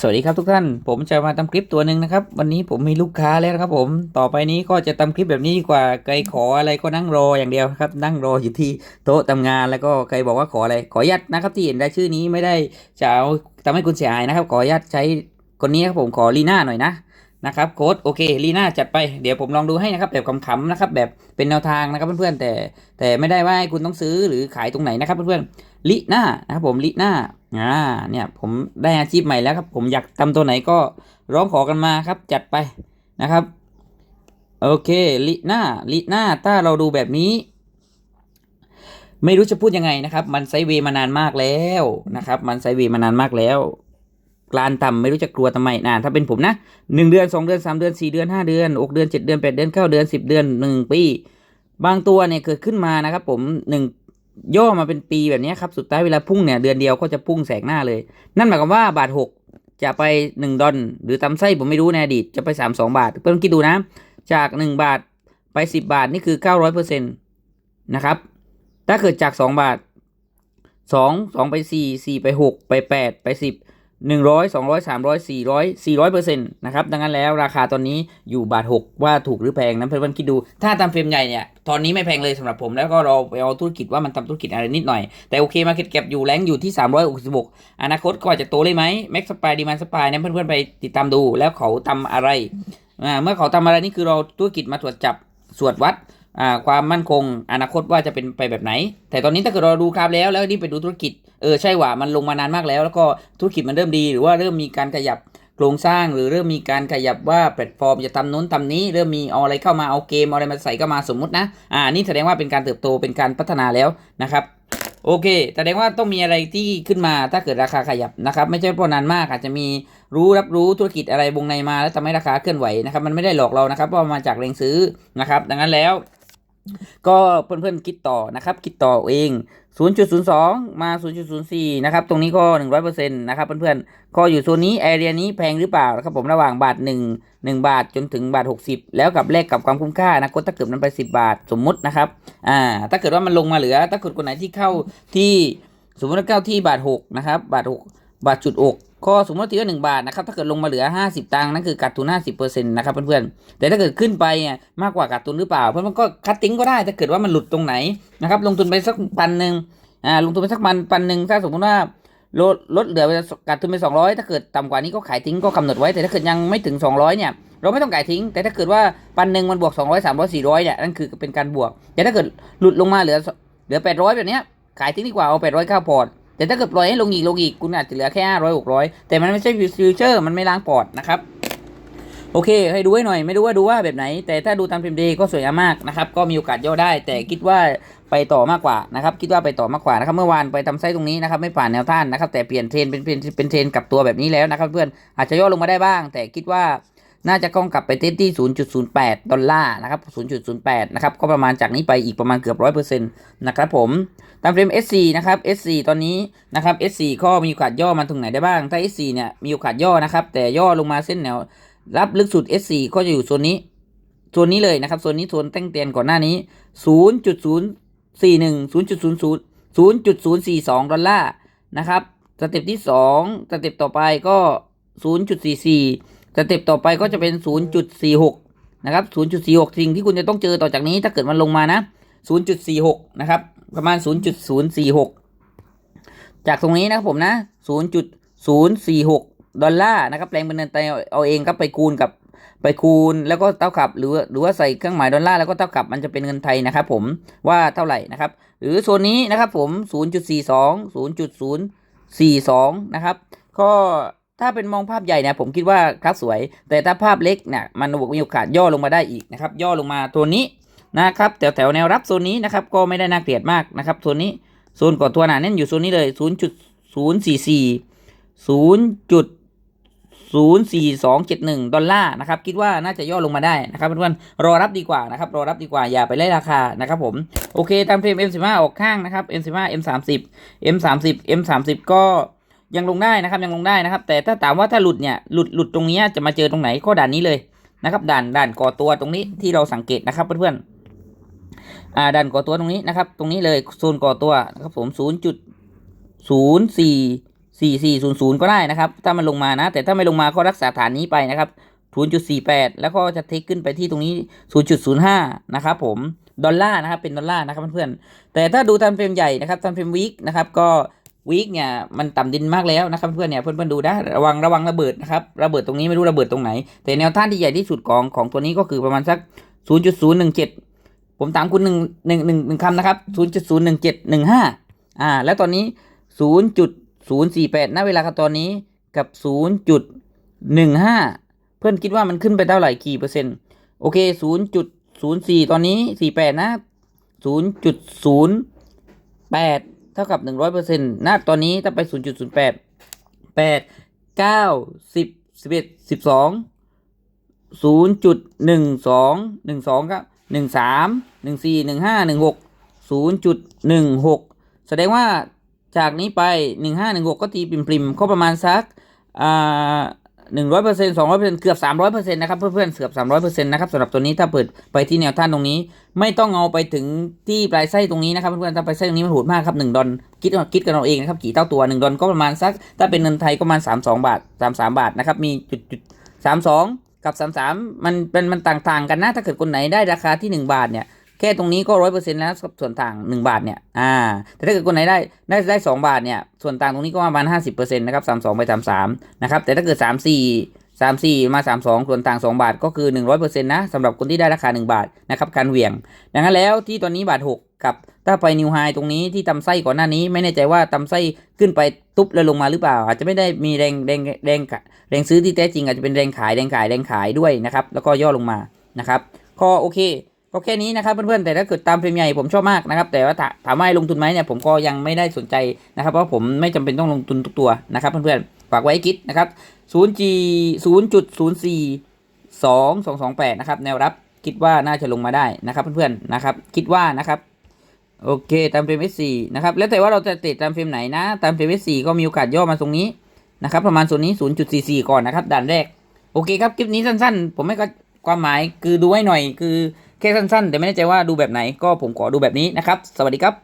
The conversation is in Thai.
สวัสดีครับทุกท่าน ผมจะมาทำคลิปตัวหนึ่งนะครับ วันนี้ผมมีลูกค้าแล้วครับผมต่อไปนี้ก็จะทำคลิปแบบนี้ดีกว่าใครขออะไรก็นั่งรออย่างเดียวครับ นั่งรออยู่ที่โต๊ะทำงานแล้วก็ใครบอกว่าขออะไรขอญาตนะครับที่เห็นได้ชื่อนี้ไม่ได้จะเอาทำให้คุณเสียหายนะครับ ขอญาตใช้คนนี้ครับผมขอลีน่าหน่อยนะ นะครับโค้ดโอเคลีน่าจัดไปเดี๋ยวผมลองดูให้นะครับแบบขำๆนะครับแบบเป็นแนวทางนะครับเพื่อนๆแต่แต่ไม่ได้ว่าให้คุณต้องซื้อหรือขายตรงไหนนะครับเพื่อนๆลิน่านะครับผมลิน่าอ่าเนี่ยผมได้อาชีพใหม่แล้วครับผมอยากทำตัวไหนก็ร้องขอกันมาครับจัดไปนะครับโอเคลิน่าลิน่าถ้าเราดูแบบนี้ ไม่รู้จะพูดยังไงนะครับ มันไซเวย์มานานมากแล้วนะครับ มันไซเวย์มานานมากแล้ว กลานต่ำไม่รู้จะกลัวทำไมนะถ้าเป็นผมนะหนึ่งเดือนสองเดือนสามเดือนสี่เดือนห้าเดือนหกเดือนเจ็ดเดือนแปดเดือนเก้าเดือนสิบเดือนหนึ่งปี บางตัวเนี่ยเกิดขึ้นมานะครับ ผมหนึ่งย่อมาเป็นปีแบบนี้ครับ สุดท้ายเวลาพุ่งเนี่ยเดือนเดียวก็จะพุ่งแสกหน้าเลย นั่นหมายความว่าบาทหกจะไปหนึ่งดอลหรือตำไส้ผมไม่รู้ในอดีตจะไปสามสองบาทเพื่อนคิดดูนะ จากหนึ่งบาทไปสิบบาทนี่คือเก้าร้อยเปอร์เซ็นต์นะครับ ถ้าเกิดจากสองบาทสองสองไปสี่สี่ไปหกไปแปดไปสิบ หนึ่งร้อยสองร้อยสามร้อยสี่ร้อยสี่ร้อยเปอร์เซ็นต์นะครับดังนั้นแล้วราคาตอนนี้อยู่บาทหกว่าถูกหรือแพงนะเพื่อนๆคิดดู ถ้าตามเฟรมใหญ่เนี่ย ตอนนี้ไม่แพงเลยสำหรับผม แล้วก็เราไปเอาธุรกิจว่ามันทำธุรกิจอะไรนิดหน่อย แต่โอเคมาเก็ตแก็บอยู่แรงอยู่ที่ 366 อนาคตก็อาจะโตเลยไหมแม็กสปายดีมันสปายเนี่ยเพื่อนๆไปติดตามดูแล้วเขาทำอะไรอ่าเมื่อเขาทำอะไรนี่คือเราธุรกิจมาตรวจจับสวดวัดอ่าความมั่นคง อนาคตว่าจะเป็นไปแบบไหน แต่ตอนนี้ถ้าเกิดเราดูครับแล้วแล้วนี่ไปดูธุรกิจ เออใช่ว่ามันลงมานานมากแล้ว แล้วก็ธุรกิจมันเริ่มดี หรือว่าเริ่มมีการขยับโครงสร้าง หรือเริ่มมีการขยับว่าแพลตฟอร์มจะทำน้นทำนี้ เริ่มมีเอาอะไรเข้ามาเอาเกมเอาอะไรมาใส่เข้ามาสมมุตินะอ่านี่แสดงว่าเป็นการเติบโตเป็นการพัฒนาแล้วนะครับโอเค แสดงว่าต้องมีอะไรที่ขึ้นมา ถ้าเกิดราคาขยับนะครับ ไม่ใช่เพราะนานมาก อาจจะมีรู้รับรู้ธุรกิจอะไรวงในมา แล้วทำให้ราคาเคลื่อนไหวนะครับ มันไม่ได้หลอกเรานะครับว่าะมาจากแรงซื้อนะครับ ดังนั้นแล้ว ก็เพื่อนๆคิดต่อนะครับคิดต่อเอง 0.02 มา 0.04 นะครับ ตรงนี้ก็ 100%นะครับเพื่อนๆก็อยู่โซนนี้แอเรียนี้แพงหรือเปล่านะครับผมระหว่างบาท 1 1 บาทจนถึงบาท 60 แล้วกับแลกกับความคุ้มค่านะก็ถ้าเกิดมันไป 10 บาทสมมุตินะครับอ่าถ้าเกิดว่ามันลงมาเหลือ ถ้าเกิดคนไหนที่เข้าที่สมมติว่าเข้าที่บาท 6 นะครับ บาท 6 บาทจุด6 คอสมมติว่าหนึ่งบาทนะครับถ้าเกิดลงมาเหลือห้าสิบตังค์นั่นคือกัดทุนห้าสิบเปอร์เซ็นต์นะครับเพื่อนๆแต่ถ้าเกิดขึ้นไปเนี่ยมากกว่ากัดทุนหรือเปล่า เพราะมันก็คัดติ้งก็ได้ถ้าเกิดว่ามันหลุดตรงไหนนะครับลงทุนไปสักพันหนึ่งอ่าลงทุนไปสักพันพันหนึ่งถ้าสมมติว่าลดลดเหลือกัดทุนไปสองร้อยถ้าเกิดต่ำกว่านี้ก็ขายทิ้งก็กำหนดไว้แต่ถ้าเกิดยังไม่ถึงสองร้อยเนี่ยเราไม่ต้องขายทิ้ง แต่ถ้าเกิดว่าปันหนึ่งมันบวก 200 300 400เนี่ยนั่นคือเป็นการบวก แต่ถ้าเกิดหลุดลงมาเหลือเหลือ 800 แบบนี้ยขายทิ้งดีกว่าเอา 800 เข้าพอร์ต แต่ถ้าเกิดปล่อยให้ลงอีกลงอีกคุณอาจจะเหลือแค่ห้าร้อยหกร้อยแต่มันไม่ใช่ฟิวเจอร์มันไม่ล้างปอดนะครับโอเค ให้ดูให้หน่อย ไม่รู้ว่าดูว่าแบบไหน แต่ถ้าดูตามพิมพ์ดีก็สวยงามมากนะครับ ก็มีโอกาสย่อได้ แต่คิดว่าไปต่อมากกว่านะครับ คิดว่าไปต่อมากกว่านะครับ เมื่อวานไปทำไส้ตรงนี้นะครับ ไม่ผ่านแนวต้านนะครับ แต่เปลี่ยนเทรนเป็นเป็นเป็นเทรนกลับตัวแบบนี้แล้วนะครับ เพื่อน อาจจะย่อลงมาได้บ้าง แต่คิดว่า น่าจะก้องกลับไปเทสที่ 0.08 ดอลลาร์นะครับ 0.08 นะครับ ก็ประมาณจากนี้ไปอีกประมาณเกือบ 100%นะครับผม ตามเฟรม S4 นะครับ S4 ตอนนี้นะครับ S4 ก็มีโอกาสย่อมาตรงไหนได้บ้าง ถ้า S4 เนี่ยมีโอกาสย่อนะครับ แต่ย่อลงมาเส้นแนว รับลึกสุด S4 ก็จะอยู่โซนนี้ โซนนี้เลยนะครับ โซนนี้โซนแต้งเตียนก่อนหน้านี้ 0.041 0.00 0.042 ดอลลาร์นะครับ สเต็ปที่ 2 สเต็ปต่อไปก็ 0.44 สเต็ปต่อไปก็จะเป็น 0.46 นะครับ 0.46 สิ่งที่คุณจะต้องเจอต่อจากนี้ถ้าเกิดมันลงมานะ 0.46 นะครับ ประมาณ 0.046 จากตรงนี้นะครับผมนะ 0.046 ดอลลาร์นะครับแปลงเป็นเงินไทยเอาเองครับไปคูณกับไปคูณแล้วก็เท่ากับหรือหรือว่าใส่เครื่องหมายดอลลาร์แล้วก็เท่ากับมันจะเป็นเงินไทยนะครับผมว่าเท่าไหร่นะครับ หรือโซนนี้นะครับผม 0.42 0.042 นะครับก็ ถ้าเป็นมองภาพใหญ่เนี่ยผมคิดว่าครับสวย แต่ถ้าภาพเล็กเนี่ยมันมีโอกาสย่อลงมาได้อีกนะครับ ย่อลงมาตัวนี้นะครับแถวแถวแนวรับโซนนี้นะครับก็ไม่ได้น่าเกลียดมากนะครับโซนนี้โซนก่อนตัวหนาเน้นอยู่โซนนี้เลย0.044 0.04271 ดอลลาร์นะครับ คิดว่าน่าจะย่อลงมาได้นะครับเพื่อนๆรอรับดีกว่านะครับ รอรับดีกว่าอย่าไปไล่ราคานะครับผม โอเค ตามเฟรม M15 ออกข้างนะครับ M15 M30 M30 M30 ก็ ยังลงได้นะครับยังลงได้นะครับ แต่ถ้าถามว่าถ้าหลุดเนี่ยหลุดหลุดตรงนี้จะมาเจอตรงไหนก็ด่านนี้เลยนะครับ ด่านด่านก่อตัวตรงนี้ที่เราสังเกตนะครับเพื่อนๆอ่าดันก่อตัวตรงนี้นะครับ ตรงนี้เลยโซนก่อตัวนะครับผม0.044 4400 ก็ได้นะครับ ถ้ามันลงมานะ แต่ถ้าไม่ลงมาก็รักษาฐานนี้ไปนะครับ0.48 แล้วก็จะเทคขึ้นไปที่ตรงนี้ 0.05 นะครับผม ดอลลาร์นะครับ เป็นดอลลาร์นะครับเพื่อนๆ แต่ถ้าดูตามเฟรมใหญ่นะครับตามเฟรมวีคนะครับ ก็ วีคเนี่ยมันต่ำดินมากแล้วนะครับเพื่อนเนี่ยเพื่อนๆดูนะระวังระวังระเบิดนะครับระเบิดตรงนี้ไม่รู้ระเบิดตรงไหน แต่แนวต้านที่ใหญ่ที่สุดของของตัวนี้ก็คือประมาณสัก 0.017 ผมตามคุณหนึ่งหนึ่งหนึ่งหนึ่งคำนะครับ 0.01715 อ่า แล้วตอนนี้ 0.048ณเวลากับตอนนี้กับ 0.15 เพื่อนคิดว่ามันขึ้นไปเท่าไหร่กี่เปอร์เซ็นต์โอเค 0.04 ตอนนี้ 48 นะ 0.08 เท่ากับ 100%นะตอนนี้ถ้าไป 0.08 8 9 10 11 12ศูนย์จุดหนึ่งสองหนึ่งสองครับหนึ่งสามหนึ่งสี่หนึ่งห้าหนึ่งหกศูนย์จุดหนึ่งหกแสดงว่าจากนี้ไปหนึ่งห้าหนึ่งหกก็ตีปริมๆก็ประมาณสักอ่า หนึ่งร้อยเปอร์เซ็นต์สองร้อยเปอร์เซ็นต์เกือบสามร้อยเปอร์เซ็นต์นะครับเพื่อนๆเกือบสามร้อยเปอร์เซ็นต์นะครับสำหรับตัวนี้ถ้าเปิดไปที่แนวท่านตรงนี้ ไม่ต้องเอาไปถึงที่ปลายไส้ตรงนี้นะครับเพื่อนๆถ้าปลายไส้ตรงนี้มันโหดมากครับหนึ่งดอลคิดคิดกันเอาเองนะครับกี่เท่าตัวหนึ่งดอลก็ประมาณสัก ถ้าเป็นเงินไทยก็ประมาณสามสองบาทสามสามบาทนะครับมีจุดจุดสามสองกับ33มันเป็นมันต่างๆ กันนะถ้าเกิดคนไหนได้ราคาที่1บาทเนี่ย แค่ตรงนี้ก็ร้อยเปอร์เซ็นต์แล้วกับส่วนต่าง1บาทเนี่ยอ่าแต่ถ้าเกิดคนไหนได้ได้ได้2บาทเนี่ยส่วนต่างตรงนี้ก็ประมาณ50%นต์นะครับ32ไป33นะครับแต่ถ้าเกิด34 34มสี่มา32ส่วนต่าง2บาทก็คือ100%นต์นะสำหรับคนที่ได้ราคา1บาทนะครับการเหวี่ยง ดังนั้นแล้วที่ตอนนี้บาท6กับถ้าไปนิวไฮตรงนี้ที่ตำไส้ก่อนหน้านี้ไม่แน่ใจว่าตำไส้ขึ้นไปตุ๊บแล้วลงมาหรือเปล่า อาจจะไม่ได้มีแรงแรงแรงแรงซื้อที่แท้จริงอาจจะเป็นแรงขายแรงขายแรงขายด้วยนะครับแล้วก็ย่อลงมานะครับก็โอเค ก็แค่นี้นะครับเพื่อนๆแต่ถ้าเกิดตามเฟรมใหญ่ผมชอบมากนะครับ แต่ว่าถามว่าลงทุนไหมเนี่ยผมก็ยังไม่ได้สนใจนะครับ เพราะผมไม่จำเป็นต้องลงทุนทุกตัวนะครับเพื่อนๆฝากไว้คิดนะครับ 0G 0.04 2228นะครับแนวรับคิดว่าน่าจะลงมาได้นะครับเพื่อนๆนะครับ คิดว่านะครับโอเคตามเฟรม S4 นะครับแล้วแต่ว่าเราจะเตะตามเฟรมไหนนะ ตามเฟรม S4 ก็มีโอกาสย่อมาตรงนี้นะครับประมาณส่วนนี้ 0.44 ก่อนนะครับด่านแรก โอเคครับ คลิปนี้สั้นๆ ผมไม่ก็ความหมายคือดูให้หน่อยคือ แค่สั้นๆ แต่ไม่แน่ใจว่าดูแบบไหนก็ผมขอดูแบบนี้นะครับ สวัสดีครับ